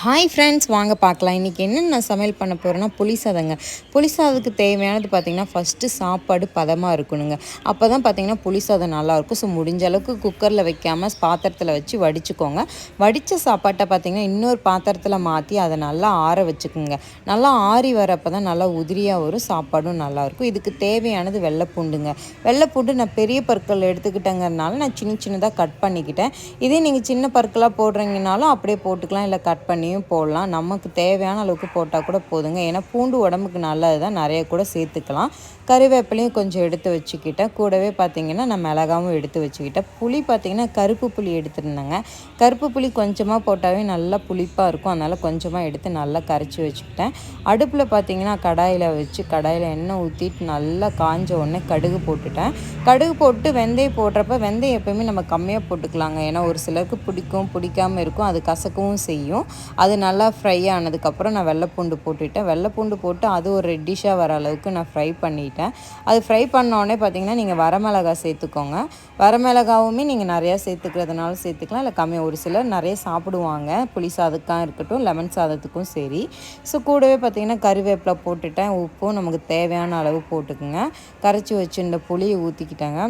Hi friends வாங்க பார்க்கலாம். இன்றைக்கி என்ன நான் சமையல் பண்ண போகிறேன்னா புளி சாதங்க புளி சாதத்துக்கு தேவையானது பார்த்திங்கன்னா ஃபஸ்ட்டு சாப்பாடு பதமாக இருக்கணுங்க. அப்போ தான் பார்த்திங்கன்னா புளி சாதம் நல்லாயிருக்கும். ஸோ முடிஞ்ச அளவுக்கு குக்கரில் வைக்காமல் பாத்திரத்தில் வச்சு வடிச்சுக்கோங்க. வடித்த சாப்பாட்டை பார்த்திங்கன்னா இன்னொரு பாத்திரத்தில் மாற்றி அதை நல்லா ஆற வச்சுக்கோங்க. நல்லா ஆறி வரப்போ தான் நல்லா உதிரியாக வரும் சாப்பாடும் நல்லாயிருக்கும். இதுக்கு தேவையானது வெள்ளைப்பூண்டுங்க. வெள்ளைப்பூண்டு நான் பெரிய பற்கள் எடுத்துக்கிட்டேங்கிறனால நான் சின்ன சின்னதாக கட் பண்ணிக்கிட்டேன். இதே நீங்கள் சின்ன பற்களாக போடுறீங்கனாலும் அப்படியே போட்டுக்கலாம். இல்லை கட் பண்ணி பண்ணியும் போடலாம். நமக்கு தேவையான அளவுக்கு போட்டால் கூட போதுங்க. ஏன்னா பூண்டு உடம்புக்கு நல்லது தான் நிறைய கூட சேர்த்துக்கலாம். கருவேப்பிலையும் கொஞ்சம் எடுத்து வச்சுக்கிட்டேன். கூடவே பார்த்திங்கன்னா நான் மிளகாவும் எடுத்து வச்சுக்கிட்டேன். புளி பார்த்திங்கன்னா கருப்பு புளி எடுத்துருந்தேங்க. கருப்பு புளி கொஞ்சமாக போட்டாவே நல்லா புளிப்பாக இருக்கும். அதனால் கொஞ்சமாக எடுத்து நல்லா கரைச்சி வச்சுக்கிட்டேன். அடுப்பில் பார்த்திங்கன்னா கடாயில் வச்சு கடாயில் எண்ணெய் ஊற்றிட்டு நல்லா காஞ்ச உடனே கடுகு போட்டுட்டேன். கடுகு போட்டு வெந்தயம் போடுறப்ப வெந்தயம் எப்போயுமே நம்ம கம்மியாக போட்டுக்கலாங்க. ஏன்னா ஒரு சிலருக்கு பிடிக்கும் பிடிக்காமல் இருக்கும். அது கசக்கவும் செய்யும். அது நல்லா ஃப்ரை ஆனதுக்கப்புறம் நான் வெள்ளைப்பூண்டு போட்டுவிட்டேன் வெள்ளைப்பூண்டு போட்டு அது ஒரு ரெட்டிஷாக வர அளவுக்கு நான் ஃப்ரை பண்ணிட்டேன். அது ஃப்ரை பண்ணோடனே பார்த்தீங்கன்னா நீங்கள் வரமிளகா சேர்த்துக்கோங்க. வரமிளகாவுமே நீங்கள் நிறையா சேர்த்துக்கிறதுனால சேர்த்துக்கலாம். இல்லை கம்மியாக ஒரு சிலர் நிறைய சாப்பிடுவாங்க. புளி சாதத்துக்காக இருக்கட்டும் லெமன் சாதத்துக்கும் சரி. ஸோ கூடவே பார்த்திங்கன்னா கருவேப்பிலை போட்டுட்டேன். உப்பும் நமக்கு தேவையான அளவு போட்டுக்குங்க. கரைச்சி வச்சுருந்த புளியை ஊற்றிக்கிட்டேங்க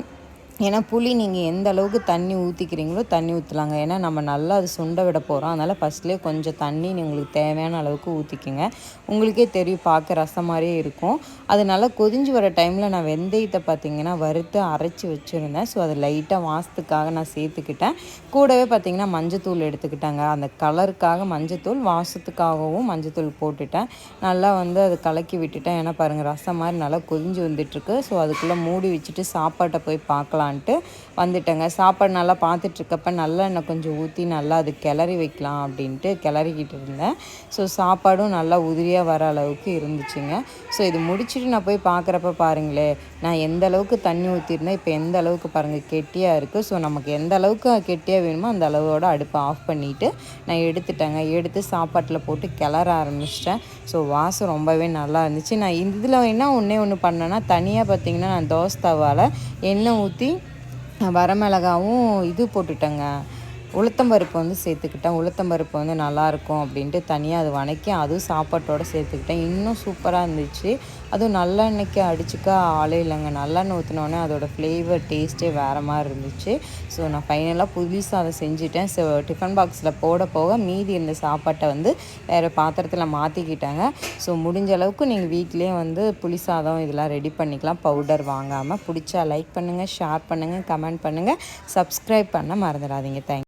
ஏன்னா புளி நீங்கள் எந்த அளவுக்கு தண்ணி ஊற்றிக்கிறீங்களோ தண்ணி ஊற்றலாங்க ஏன்னா நம்ம நல்லா அது சுண்ட விட போகிறோம் அதனால் ஃபஸ்ட்லேயே கொஞ்சம் தண்ணி உங்களுக்கு தேவையான அளவுக்கு ஊற்றிக்கிங்க உங்களுக்கே தெரியும் பார்க்க ரசம் மாதிரியே இருக்கும். அது நல்லா கொதிஞ்சு வர டைமில் நான் வெந்தயத்தை பார்த்திங்கன்னா வறுத்து அரைச்சி வச்சுருந்தேன். ஸோ அதை லைட்டாக வாசத்துக்காக நான் சேர்த்துக்கிட்டேன். கூடவே பார்த்திங்கன்னா மஞ்சத்தூள் எடுத்துக்கிட்டாங்க. அந்த கலருக்காக மஞ்சத்தூள் வாசத்துக்காகவும் மஞ்சத்தூள் போட்டுட்டேன். நல்லா வந்து அதை கலக்கி விட்டுட்டேன். ஏன்னா பாருங்கள் ரசம் மாதிரி நல்லா கொதிஞ்சு வந்துட்டுருக்கு. ஸோ அதுக்குள்ளே மூடி வச்சுட்டு சாப்பாட்டை போய் பார்க்கலாம் வைக்கலான்ட்டு வந்துட்டேங்க. சாப்பாடு நல்லா பார்த்துட்ருக்கப்ப நல்லா எண்ணெய் கொஞ்சம் ஊற்றி நல்லா அது கிளறி வைக்கலாம் அப்படின்ட்டு கிளறிக்கிட்டு இருந்தேன். ஸோ சாப்பாடும் நல்லா உதிரியாக வர அளவுக்கு இருந்துச்சுங்க. ஸோ இது முடிச்சுட்டு நான் போய் பார்க்குறப்ப பாருங்களேன் நான் எந்த அளவுக்கு தண்ணி ஊற்றிருந்தேன் இப்போ எந்த அளவுக்கு பாருங்கள் கெட்டியாக இருக்குது ஸோ நமக்கு எந்த அளவுக்கு கெட்டியாக வேணுமோ அந்த அளவோட அடுப்பை ஆஃப் பண்ணிவிட்டு நான் எடுத்துட்டேங்க. எடுத்து சாப்பாட்டில் போட்டு கிளற ஆரம்பிச்சிட்டேன். ஸோ வாசம் ரொம்பவே நல்லா இருந்துச்சு. நான் இதில் என்ன ஒன்றே ஒன்று பண்ணேன்னா தனியாக பார்த்திங்கன்னா நான் தோசை தவால் எண்ணெய் ஊற்றி வரமிளகாவும் இது போட்டுட்டேங்க. உளுத்தம்பருப்பு வந்து சேர்த்துக்கிட்டேன். உளுத்தம்பருப்பு வந்து நல்லாயிருக்கும் அப்படின்ட்டு தனியாக அது வணக்கி அதுவும் சாப்பாட்டோடு சேர்த்துக்கிட்டேன். இன்னும் சூப்பராக இருந்துச்சு. அதுவும் நல்லெண்ணெய்க்கு அடிச்சுக்க ஆளே இல்லைங்க. நல்லெண்ணெய் ஊற்றினோடனே அதோடய ஃப்ளேவர் டேஸ்ட்டே வேறு மாதிரி இருந்துச்சு. ஸோ நான் ஃபைனலாக புதுசாக அதை செஞ்சுட்டேன். ஸோ டிஃபன் பாக்ஸில் போட போக மீதி இருந்த சாப்பாட்டை வந்து வேறு பாத்திரத்தில் மாற்றிக்கிட்டாங்க ஸோ முடிஞ்ச அளவுக்கு நீங்கள் வீட்லேயே வந்து புளி சாதம் இதெல்லாம் ரெடி பண்ணிக்கலாம். பவுடர் வாங்காமல் பிடிச்சா லைக் பண்ணுங்கள் ஷேர் பண்ணுங்கள் கமெண்ட் பண்ணுங்கள் சப்ஸ்கிரைப் பண்ண மறந்துடாதீங்க. தேங்க்